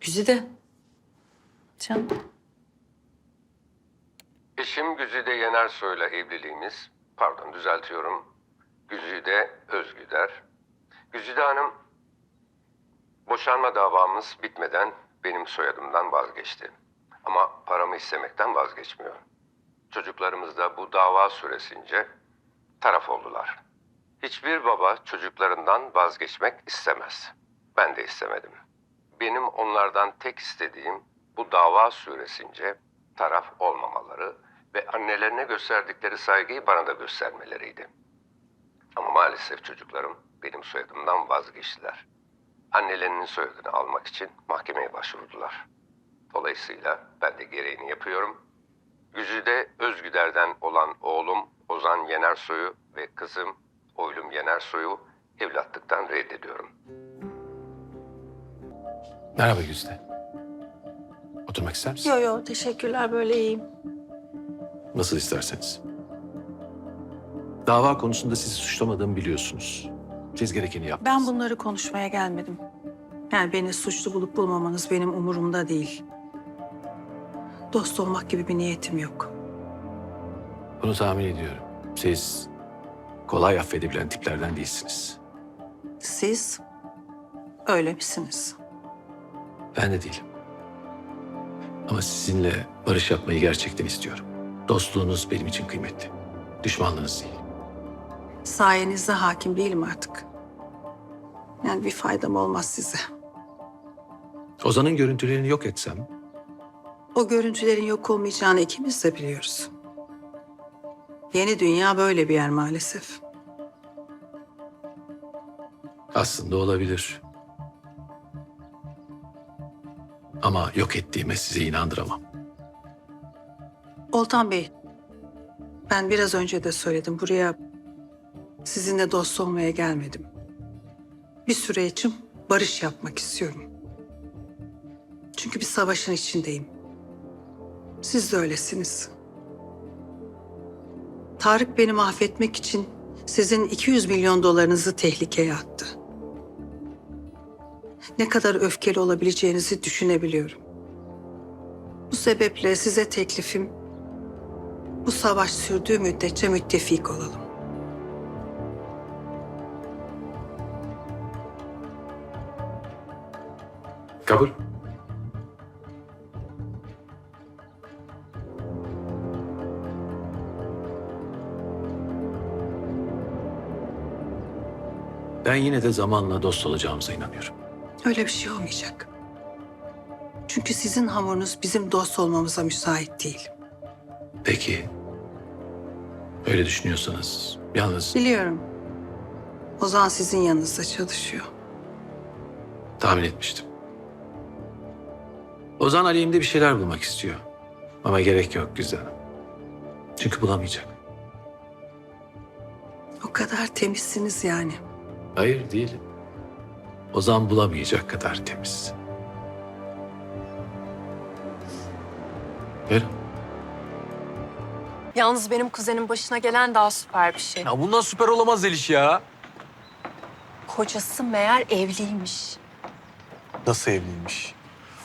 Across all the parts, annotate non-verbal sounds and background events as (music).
Güzide. Can. Eşim Güzide Yenersoy'la evliliğimiz, pardon düzeltiyorum, Güzide Özgüder. Güzide Hanım, boşanma davamız bitmeden benim soyadımdan vazgeçti. Ama paramı istemekten vazgeçmiyor. Çocuklarımız da bu dava süresince taraf oldular. Hiçbir baba çocuklarından vazgeçmek istemez. Ben de istemedim. Benim onlardan tek istediğim bu dava süresince taraf olmamaları ve annelerine gösterdikleri saygıyı bana da göstermeleriydi. Ama maalesef çocuklarım benim soyadımdan vazgeçtiler. Annelerinin soyadını almak için mahkemeye başvurdular. Dolayısıyla ben de gereğini yapıyorum. Güzide Özgüder'den olan oğlum Ozan Yenersoy'u ve kızım Oylum Yenersoy'u evlatlıktan reddediyorum. Merhaba Güzide. Oturmak ister misin? Yo yo teşekkürler böyle iyiyim. Nasıl isterseniz. Dava konusunda sizi suçlamadığımı biliyorsunuz. Siz gerekeni yaptınız. Ben bunları konuşmaya gelmedim. Yani beni suçlu bulup bulmamanız benim umurumda değil. Dost olmak gibi bir niyetim yok. Bunu tahmin ediyorum. Siz kolay affedebilen tiplerden değilsiniz. Siz öyle misiniz? Ben de değilim. Ama sizinle barış yapmayı gerçekten istiyorum. Dostluğunuz benim için kıymetli. Düşmanlığınız değil. Sayenizde hakim değilim artık. Yani bir faydam olmaz size. Ozan'ın görüntülerini yok etsem O görüntülerin yok olmayacağını ikimiz de biliyoruz. Yeni dünya böyle bir yer maalesef. aslında olabilir. Ama yok ettiğime size inandıramam. Oltan Bey, ben biraz önce de söyledim. Buraya sizinle dost olmaya gelmedim. Bir süre için barış yapmak istiyorum. Çünkü bir savaşın içindeyim. Siz de öylesiniz. Tarık beni mahvetmek için sizin 200 milyon dolarınızı tehlikeye attı. Ne kadar öfkeli olabileceğinizi düşünebiliyorum. Bu sebeple size teklifim bu savaş sürdüğü müddetçe müttefik olalım. Kabul. Ben yine de zamanla dost olacağımıza inanıyorum. Öyle bir şey olmayacak. Çünkü sizin hamurunuz bizim dost olmamıza müsait değil. Peki. Öyle düşünüyorsanız yalnız Biliyorum. Ozan sizin yanınızda çalışıyor. tahmin etmiştim. Ozan aleyhimde bir şeyler bulmak istiyor. Ama gerek yok güzel. Çünkü bulamayacak. O kadar temizsiniz yani. Hayır değilim. Ozan bulamayacak kadar temiz. Ver. Yalnız benim kuzenin başına gelen daha süper bir şey. Ya bundan süper olamaz Zeliş ya. Kocası meğer evliymiş. Nasıl evliymiş?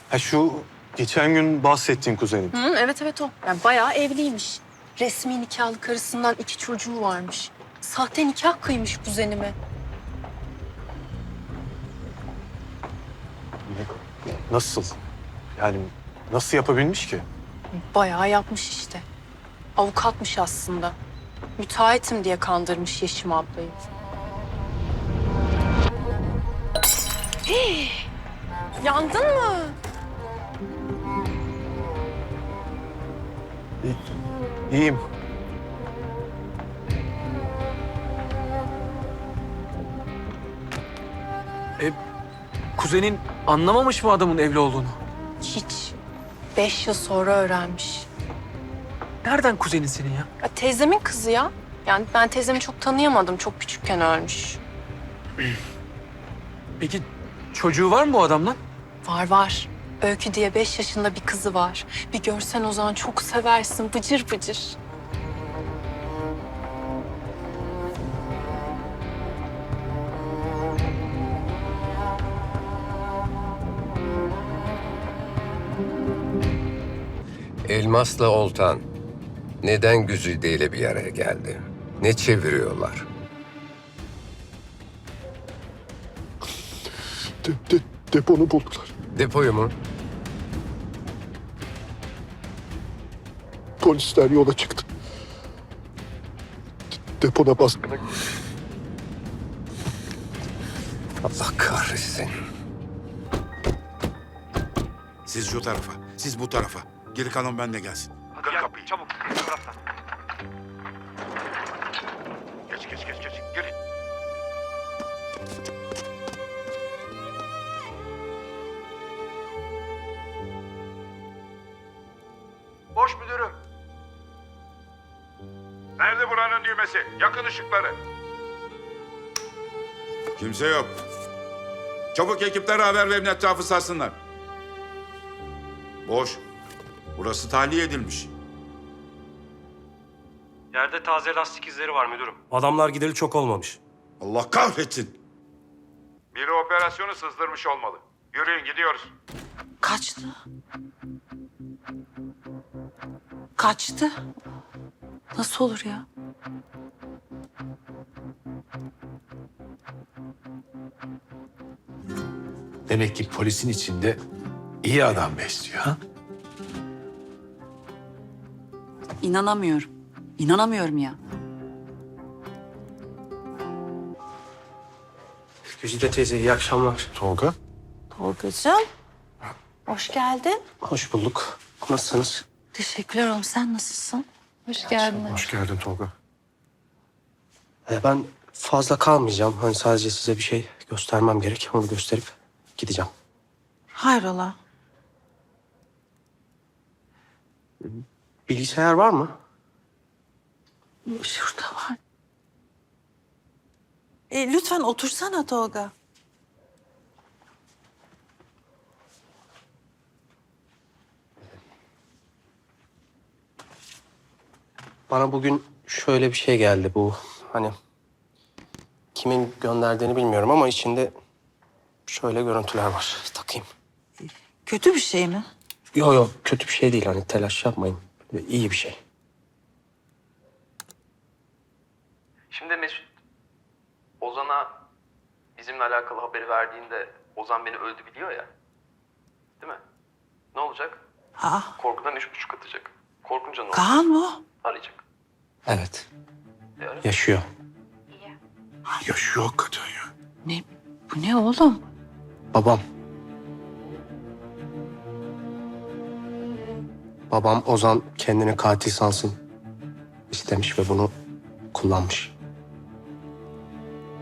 Ha şu geçen gün bahsettiğin kuzenin. Hı, evet evet o. Yani bayağı evliymiş. Resmi nikahlı karısından iki çocuğu varmış. Sahte nikah kıymış kuzenime. Nasıl? Yani nasıl yapabilmiş ki? Bayağı yapmış işte. Avukatmış aslında. Müteahhitim diye kandırmış Yeşim ablayı. Hii! Yandın mı? İyiyim. Kuzenin anlamamış mı adamın evli olduğunu? Hiç. Beş yıl sonra öğrenmiş. Nereden kuzenin senin ya? Ya teyzemin kızı ya. Yani ben teyzemi çok tanıyamadım. Çok küçükken ölmüş. (clears throat) Peki çocuğu var mı bu adamla? Var var. Öykü diye beş yaşında bir kızı var. Bir görsen o zaman çok seversin. Bıcır bıcır. Elmas'la Oltan neden Güzide ile bir araya geldi? Ne çeviriyorlar? De, de, deponu buldular. Depoyu mu? Polisler yola çıktı. De- depona baskına Allah kahretsin. Siz şu tarafa, siz bu tarafa. Geri kalan benle gelsin. Kır kapıyı. Çabuk. Geç, geç, geç, geç. Gir. Boş müdürüm. Nerede buranın düğmesi? Yakın ışıkları. Kimse yok. Çabuk ekiplere haber verin etrafı sarsınlar. Boş. Burası tahliye edilmiş. Yerde taze lastik izleri var müdürüm. Adamlar gideli çok olmamış. Allah kahretsin. Biri operasyonu sızdırmış olmalı. Yürüyün gidiyoruz. Kaçtı. Kaçtı. Nasıl olur ya? Demek ki polisin içinde iyi adam besliyor ha? İnanamıyorum. İnanamıyorum ya. Güzide teyze iyi akşamlar. Tolga. Tolgacığım. Hoş geldin. Hoş bulduk. Nasılsınız? Teşekkürler oğlum. Sen nasılsın? Hoş geldin. Hoş geldin Tolga. Ee, ben fazla kalmayacağım. Hani sadece size bir şey göstermem gerek. Onu gösterip gideceğim. Hayrola? Bilgisayar var mı? Şurada var. E, lütfen otursana Tolga. Bana bugün şöyle bir şey geldi bu. Hani kimin gönderdiğini bilmiyorum ama içinde şöyle görüntüler var. Takayım. Kötü bir şey mi? Yok yok kötü bir şey değil hani telaş yapmayın. İyi bir şey. Şimdi Mesut, Ozan'a bizimle alakalı haberi verdiğinde Ozan beni öldü biliyor ya. Değil mi? Ne olacak? Aa, Korkudan üç buçuk atacak. Korkunca ne olacak? Kaan mı? Arayacak. Evet. E, ara. Yaşıyor. Yaşıyor hakikaten ya. Ne? Bu ne oğlum? Babam. Babam Ozan kendini katil sansın istemiş ve bunu kullanmış.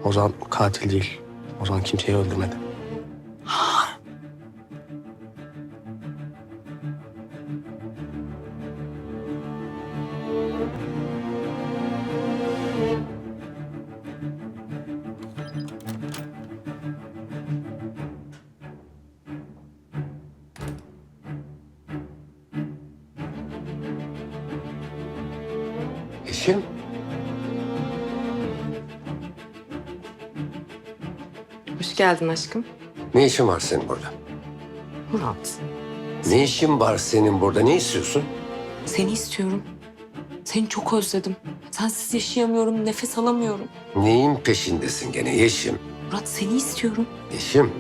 Ozan katil değil. Ozan kimseyi öldürmedi. Eşim? Hoş geldin aşkım. Ne işin var senin burada? Murat, Ne işin var senin burada? Ne istiyorsun? seni istiyorum. Seni çok özledim. Sensiz yaşayamıyorum, nefes alamıyorum. Neyin peşindesin gene Yeşim? Murat seni istiyorum. Yeşim,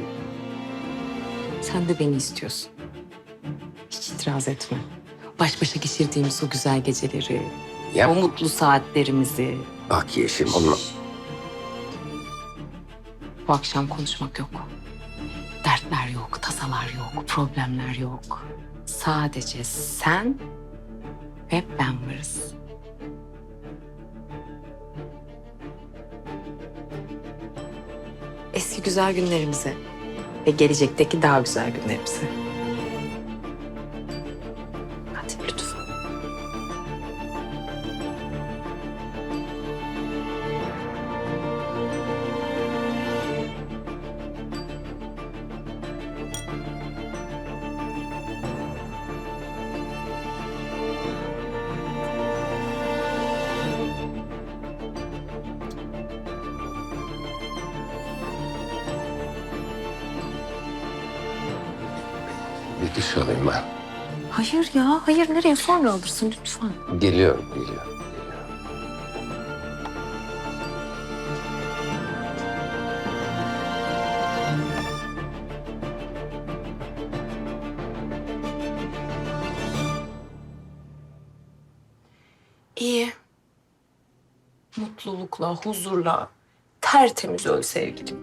Sen de beni istiyorsun. Hiç itiraz etme. Baş başa geçirdiğimiz o güzel geceleri, o yap. mutlu saatlerimizi. Bak Yeşim, onu... Şş. Bu akşam konuşmak yok. Dertler yok, tasalar yok, problemler yok. Sadece sen ve ben varız. Eski güzel günlerimize ve gelecekteki daha güzel günlerimize. Duş alayım ben. Hayır ya, hayır nereye sonra alırsın lütfen. Geliyorum, geliyorum. İyi. Mutlulukla, huzurla, tertemiz öl sevgilim.